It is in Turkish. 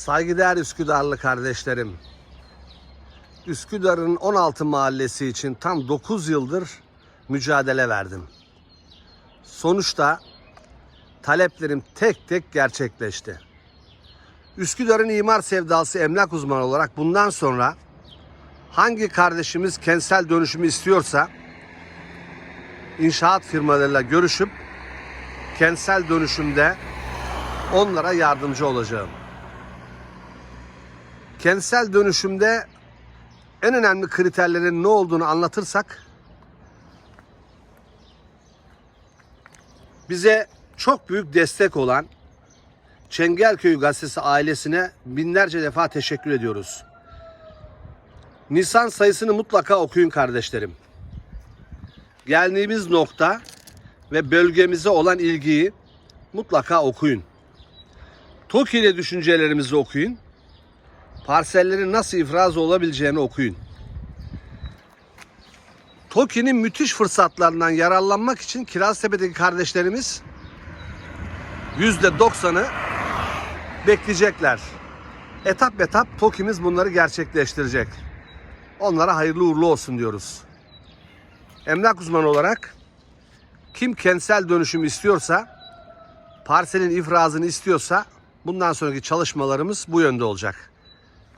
Saygıdeğer Üsküdarlı kardeşlerim. Üsküdar'ın 16 mahallesi için tam 9 yıldır mücadele verdim. Sonuçta taleplerim tek tek gerçekleşti. Üsküdar'ın imar sevdası emlak uzmanı olarak bundan sonra hangi kardeşimiz kentsel dönüşümü istiyorsa inşaat firmalarıyla görüşüp kentsel dönüşümde onlara yardımcı olacağım. Kentsel dönüşümde en önemli kriterlerin ne olduğunu anlatırsak bize çok büyük destek olan Çengelköy Gazetesi ailesine binlerce defa teşekkür ediyoruz. Nisan sayısını mutlaka okuyun kardeşlerim. Geldiğimiz nokta ve bölgemize olan ilgiyi mutlaka okuyun. TOKİ ile düşüncelerimizi okuyun. Parsellerin nasıl ifraz olabileceğini okuyun. TOKİ'nin müthiş fırsatlarından yararlanmak için Kiraztepe'deki kardeşlerimiz %90'ı bekleyecekler. Etap etap TOKİ'miz bunları gerçekleştirecek. Onlara hayırlı uğurlu olsun diyoruz. Emlak uzmanı olarak kim kentsel dönüşüm istiyorsa, parselin ifrazını istiyorsa bundan sonraki çalışmalarımız bu yönde olacak.